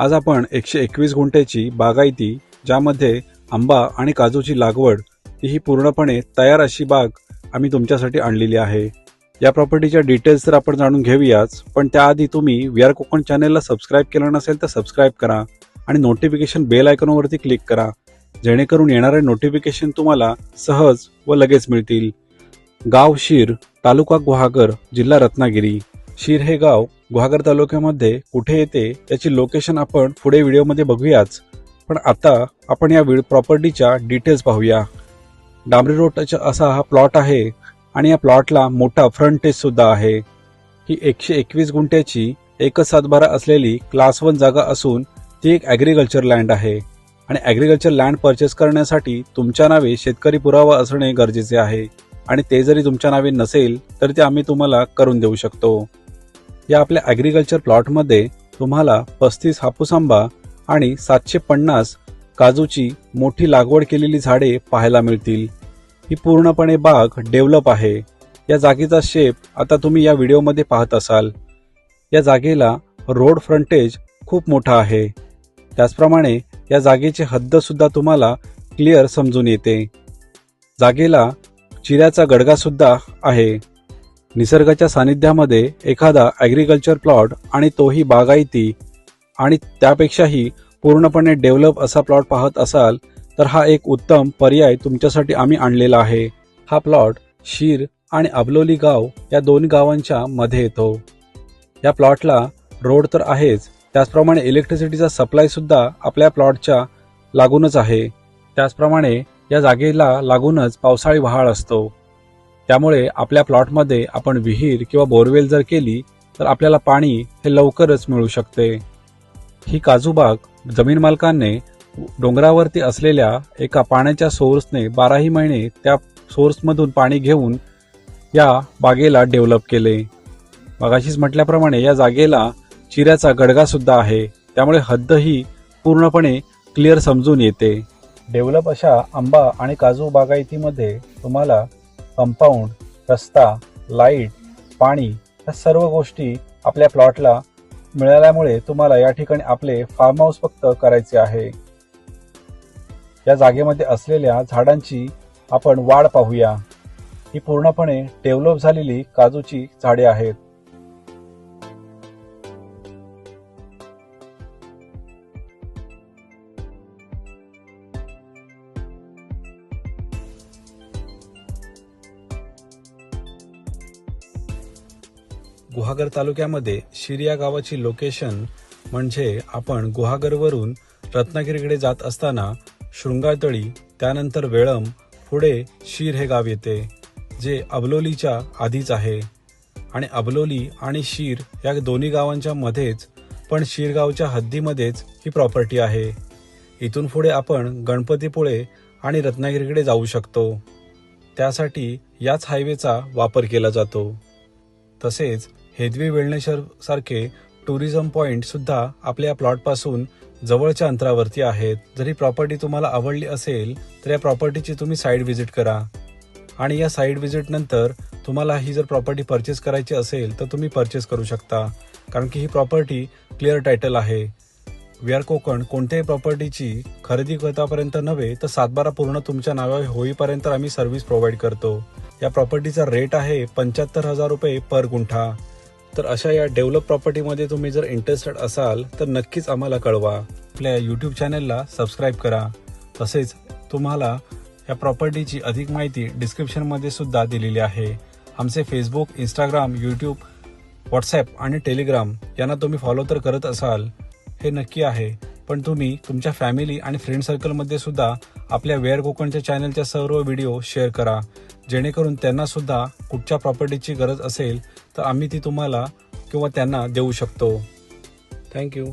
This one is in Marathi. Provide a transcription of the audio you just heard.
आज आपण एकशे एकवीस गुंठ्याची बागायती ज्यामध्ये आंबा आणि काजूची लागवड ही पूर्णपणे तयार अशी बाग आम्ही तुमच्यासाठी आणलेली आहे. या प्रॉपर्टीच्या डिटेल्स तर आपण जाणून घेऊयाच पण त्याआधी तुम्ही वी आर कोकण चॅनेलला सबस्क्राईब केलं नसेल तर सबस्क्राईब करा आणि नोटिफिकेशन बेल आयकॉनवरती क्लिक करा जेणेकरून येणारे नोटिफिकेशन तुम्हाला सहज व लगेच मिळतील. गाव शीर तालुका गुहागर जिल्हा रत्नागिरी. शीर हे गाव गुहागर तालुक्यामध्ये कुठे येते त्याची लोकेशन आपण पुढे व्हिडिओमध्ये बघूयाच. पण आता आपण या प्रॉपर्टीच्या डिटेल्स पाहूया. डांबरी रोडचा असा हा प्लॉट आहे आणि या प्लॉटला मोठा फ्रंटेज सुद्धा आहे. ही एकशे एकवीस गुंठ्याची एकच सातबारा असलेली क्लास वन जागा असून ती एक ॲग्रिकल्चर लँड आहे. आणि ॲग्रिकल्चर लँड परचेस करण्यासाठी तुमच्या नावे शेतकरी पुरावा असणे गरजेचे आहे. आणि ते जरी तुमच्या नावे नसेल तर ते आम्ही तुम्हाला करून देऊ शकतो. या आपल्या ॲग्रिकल्चर प्लॉटमध्ये तुम्हाला पस्तीस हापूस आंबा आणि सातशे पन्नास काजूची मोठी लागवड केलेली झाडे पाहायला मिळतील. ही पूर्णपणे बाग डेव्हलप आहे. या जागेचा शेप आता तुम्ही या व्हिडिओमध्ये पाहत असाल. या जागेला रोड फ्रंटेज खूप मोठा आहे. त्याचप्रमाणे या जागेची हद्दसुद्धा तुम्हाला क्लिअर समजून येते. जागेला चिऱ्याचा गडगासुद्धा आहे. निसर्गाच्या सानिध्यामध्ये एखादा ॲग्रिकल्चर प्लॉट आणि तोही बागायती आणि त्यापेक्षाही पूर्णपणे डेव्हलप असा प्लॉट पाहत असाल तर हा एक उत्तम पर्याय तुमच्यासाठी आम्ही आणलेला आहे. हा प्लॉट शीर आणि अबलोली गाव या दोन गावांच्या मध्ये येतो. या प्लॉटला रोड तर आहेच त्याचप्रमाणे इलेक्ट्रिसिटीचा सप्लाय सुद्धा आपल्या प्लॉटच्या लागूनच आहे. त्याचप्रमाणे या जागेला लागूनच पावसाळी वहाळ असतो. त्यामुळे आपल्या प्लॉटमध्ये आपण विहीर किंवा बोरवेल जर केली तर आपल्याला पाणी हे लवकरच मिळू शकते. ही काजूबाग जमीन मालकाने डोंगरावरती असलेल्या एका पाण्याच्या सोर्सने बाराही महिने त्या सोर्समधून पाणी घेऊन या बागेला डेव्हलप केले. मगाशीच म्हटल्याप्रमाणे या जागेला चिऱ्याचा गडगा सुद्धा आहे. त्यामुळे हद्द ही पूर्णपणे क्लिअर समजून येते. डेव्हलप अशा आंबा आणि काजू बागायतीमध्ये तुम्हाला कंपाऊंड रस्ता लाइट पाणी या सर्व गोष्टी आपल्या प्लॉटला मिळाल्यामुळे तुम्हाला या ठिकाणी आपले फार्म हाऊस फक्त करायचे आहे. या जागेमध्ये असलेल्या झाडांची आपण वाढ पाहूया. ही पूर्णपणे डेव्हलप झालेली काजूची झाडे आहेत. गुहागर तालुक्यामध्ये शिर या गावाची लोकेशन म्हणजे आपण गुहागरवरून रत्नागिरीकडे जात असताना शृंगारतळी त्यानंतर वेळम पुढे शीर हे गाव येते जे अबलोलीच्या आधीच आहे. आणि अबलोली आणि शीर या दोन्ही गावांच्या मध्येच पण शिरगावच्या हद्दीमध्येच ही प्रॉपर्टी आहे. इथून पुढे आपण गणपतीपुळे आणि रत्नागिरीकडे जाऊ शकतो. त्यासाठी याच हायवेचा वापर केला जातो. तसेच हेदवी वेळणेश्वर सारखे टुरिझम पॉइंट सुद्धा आपल्या प्लॉटपासून जवळच्या अंतरावरती आहेत. जरी प्रॉपर्टी तुम्हाला आवडली असेल तर या प्रॉपर्टीची तुम्ही साईड व्हिजिट करा. आणि या साईड व्हिजिटनंतर तुम्हाला ही जर प्रॉपर्टी परचेस करायची असेल तर तुम्ही परचेस करू शकता. कारण की ही प्रॉपर्टी क्लिअर टायटल आहे. वी आर कोकण कोणत्याही प्रॉपर्टीची खरेदी करतापर्यंत नव्हे तर सातबारा पूर्ण तुमच्या नावावर होईपर्यंत आम्ही सर्व्हिस प्रोव्हाइड करतो. या प्रॉपर्टीचा रेट आहे पंच्याहत्तर हजार रुपये पर गुंठा. तर अशा या डेव्हलप प्रॉपर्टीमध्ये तुम्ही जर इंटरेस्टेड असाल तर नक्कीच आम्हाला कळवा. आपल्या यूट्यूब चॅनलला सबस्क्राईब करा. तसेच तुम्हाला या प्रॉपर्टीची अधिक माहिती डिस्क्रिप्शनमध्ये सुद्धा दिलेली आहे. आमचे फेसबुक इंस्टाग्राम यूट्यूब व्हॉट्सॲप आणि टेलिग्राम यांना तुम्ही फॉलो तर करत असाल. हे नक्की आहे. पण तुम्ही तुमच्या फॅमिली आणि फ्रेंड सर्कलमध्ये सुद्धा आपल्या वेअर कोकणच्या चॅनलच्या सर्व व्हिडिओ शेअर करा. जेणेकरून त्यांनासुद्धा कुठच्या प्रॉपर्टीची गरज असेल तर आम्ही ती तुम्हाला किंवा त्यांना देऊ शकतो. थँक्यू